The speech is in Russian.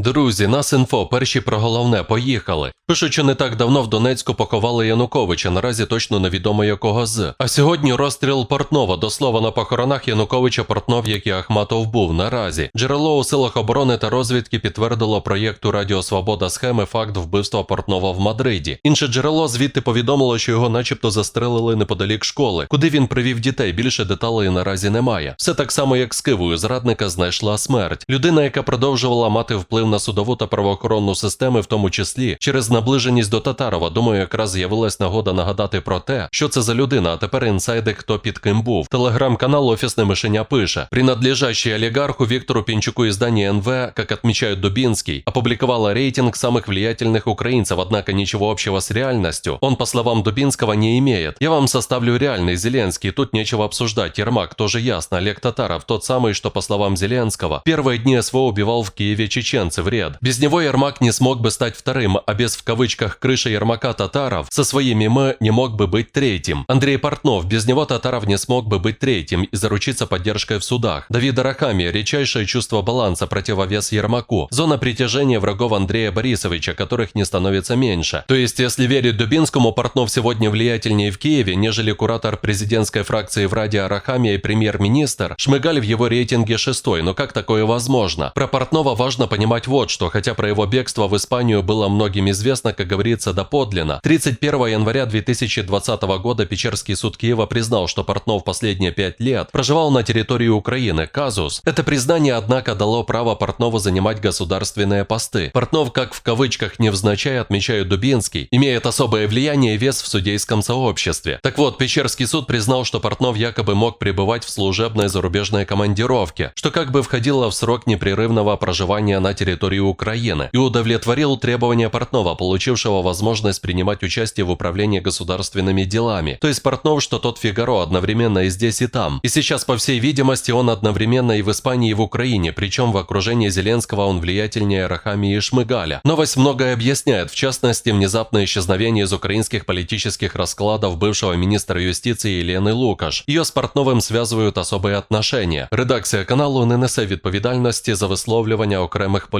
Друзі, нас інфо, перші про головне, поїхали. Пишуть, що не так давно в Донецьку поховали Януковича, наразі точно невідомо якого з. А сьогодні розстріл Портнова, до слова на похоронах Януковича Портнов, як і Ахматов був наразі. Джерело у силах оборони та розвідки підтвердило проєкту Радіо Свобода схеми факт вбивства Портнова в Мадриді. Інше джерело звідти повідомило, що його начебто застрелили неподалік школи, куди він привів дітей. Більше деталей наразі немає. Все так само, як з Кивою, зрадника знайшла смерть. Людина, яка продовжувала мати вплив на судову та правоохоронну системи, в тому числі через наближеність до Татарова. Думаю, якраз з'явилась нагода нагадати про те, що це за людина. А тепер інсайди, хто під ким був. Телеграм-канал Офісне мишеня пише: принадлежащий олигарху Виктору Пинчуку издание НВ, как отмечают Дубинский, опубликовало рейтинг самых влиятельных украинцев, однако ничего общего с реальностью он, по словам Дубинского, не имеет. Я вам составлю реальный Зеленский, тут нечего обсуждать. Ермак тоже ясно. Олег Татаров, тот самый, что, по словам Зеленского, первые дни СВО убивал в Киеве чеченцев ряд. Без него Ермак не смог бы стать вторым, а без в кавычках крыши Ермака Татаров со своими «мы» не мог бы быть третьим. Андрей Портнов, без него Татаров не смог бы быть третьим и заручиться поддержкой в судах. Давид Арахами, редчайшее чувство баланса, противовес Ермаку. Зона притяжения врагов Андрея Борисовича, которых не становится меньше. То есть, если верить Дубинскому, Портнов сегодня влиятельнее в Киеве, нежели куратор президентской фракции в Раде Арахамия и премьер-министр, Шмыгаль в его рейтинге шестой, но как такое возможно? Про Портнова важно понимать вот что, хотя про его бегство в Испанию было многим известно, как говорится, доподлинно. 31 января 2020 года Печерский суд Киева признал, что Портнов последние пять лет проживал на территории Украины, казус. Это признание, однако, дало право Портнову занимать государственные посты. Портнов, как в кавычках невзначай отмечает Дубинский, имеет особое влияние и вес в судейском сообществе. Так вот, Печерский суд признал, что Портнов якобы мог пребывать в служебной зарубежной командировке, что как бы входило в срок непрерывного проживания на территории Украины, и удовлетворил требования Портнова, получившего возможность принимать участие в управлении государственными делами. То есть Портнов, что тот Фигаро одновременно и здесь, и там. И сейчас, по всей видимости, он одновременно и в Испании, и в Украине, причем в окружении Зеленского он влиятельнее Рахами и Шмыгаля. Новость многое объясняет, в частности, внезапное исчезновение из украинских политических раскладов бывшего министра юстиции Елены Лукаш. Ее з Портновим зв'язують особі отношення. Редакція каналу не несе відповідальності за висловлювання окремих